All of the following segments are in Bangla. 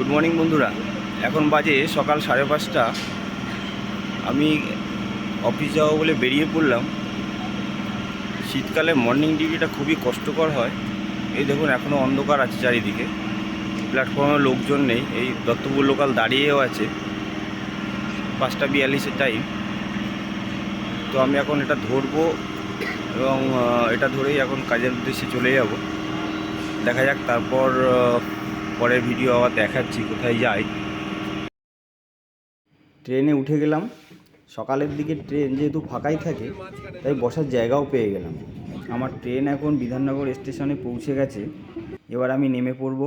গুড মর্নিং বন্ধুরা। এখন বাজে সকাল সাড়ে পাঁচটা। আমি অফিস যাব বলে বেরিয়ে পড়লাম। শীতকালে মর্নিং ডিউটিটা খুবই কষ্টকর হয়। এই দেখুন এখনও অন্ধকার আছে চারিদিকে। প্ল্যাটফর্মে লোকজন নেই। এই দত্তপুর লোকাল দাঁড়িয়েও আছে। পাঁচটা বিয়াল্লিশের টাইম তো আমি এখন এটা ধরবো এবং এটা ধরেই এখন কাজের উদ্দেশ্যে চলে যাব। দেখা যাক তারপর পরের ভিডিও আবার দেখাচ্ছি, কোথায় যাই। ট্রেনে উঠে গেলাম। সকালের দিকে ট্রেন যেহেতু ফাঁকাই থাকে, তাই বসার জায়গাও পেয়ে গেলাম। আমার ট্রেন এখন বিধাননগর স্টেশনে পৌঁছে গেছে। এবার আমি নেমে পড়ব।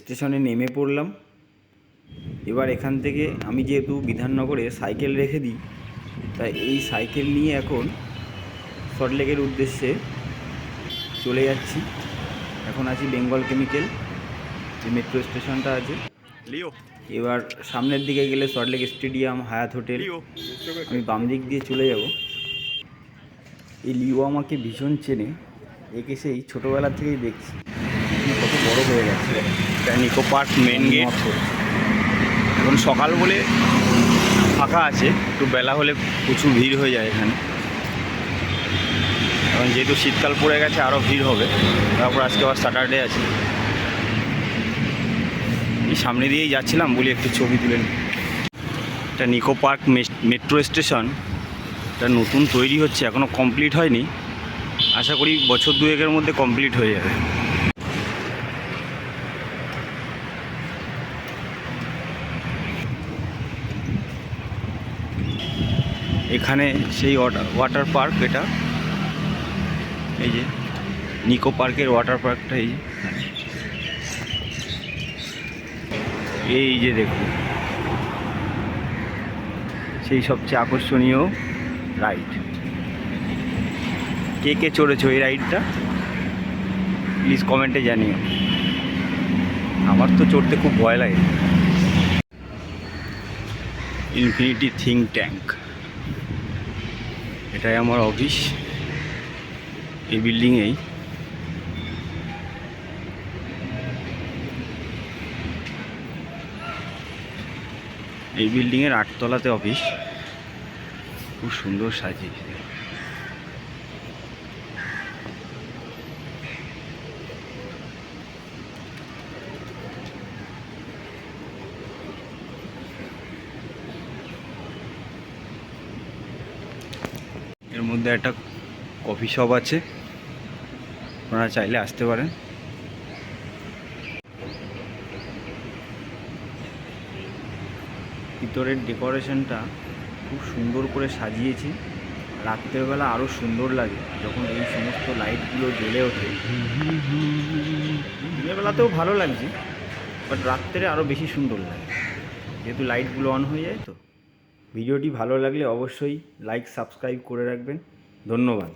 স্টেশনে নেমে পড়লাম। এবার এখান থেকে আমি যেহেতু বিধাননগরে সাইকেল রেখে দিই, তাই এই সাইকেল নিয়ে এখন সল্টলেকের উদ্দেশ্যে চলে যাচ্ছি। এখন আছি বেঙ্গল কেমিক্যাল যে মেট্রো স্টেশনটা আছে। লিও। এবার সামনের দিকে গেলে সল্টলেক স্টেডিয়াম হায়াত হোটেল আমি বাম দিক দিয়ে চলে যাব। এই লিও আমাকে ভীষণ চেনে। একে সেই ছোটোবেলা থেকেই দেখছি। কত বড় হয়ে গেছে। এটা নিকো পার্ক মেন গেট এখন সকাল বলে ফাঁকা আছে একটু বেলা হলে প্রচুর ভিড় হয়ে যায় এখানে। এখন যেহেতু শীতকাল পড়ে গেছে আরও ভিড় হবে। তারপর আজকে আবার স্যাটারডে আছে। এই সামনে দিয়েই যাচ্ছিলাম, বলি একটু ছবি তুলে। এটা নিকো পার্ক মেট্রো স্টেশন এটা নতুন তৈরি হচ্ছে এখনও কমপ্লিট হয়নি। আশা করি বছর দুয়েকের মধ্যে কমপ্লিট হয়ে যাবে। এখানে সেই ওয়াটার পার্ক এটা। এই যে, নিকো পার্কের ওয়াটার পার্কটা এই এই যে দেখুন। সেই সবচেয়ে আকর্ষণীয় রাইড। কে কে চড়েছো এই রাইডটা? প্লিজ কমেন্টে জানিও। আমার তো চড়তে খুব ভয় লাগে। Infinity think tank. এটাই আমার অফিস এই বিল্ডিংয়েই এই। বিল্ডিংয়ের আটতলাতে অফিস খুব সুন্দর সাজিয়েছে। এর মধ্যে একটা কফি শপ আছে। আপনারা চাইলে আসতে পারেন। ভিতরের ডেকোরেশনটা খুব সুন্দর করে সাজিয়েছি। রাত্রেবেলা আরও সুন্দর লাগে যখন এই সমস্ত লাইটগুলো জ্বলে ওঠে। দিনের বেলাতেও ভালো লাগছে, বাট রাত্রে আরও বেশি সুন্দর লাগে। যেহেতু লাইটগুলো অন হয়ে যায় তো। ভিডিওটি ভালো লাগলে অবশ্যই লাইক সাবস্ক্রাইব করে রাখবেন। ধন্যবাদ।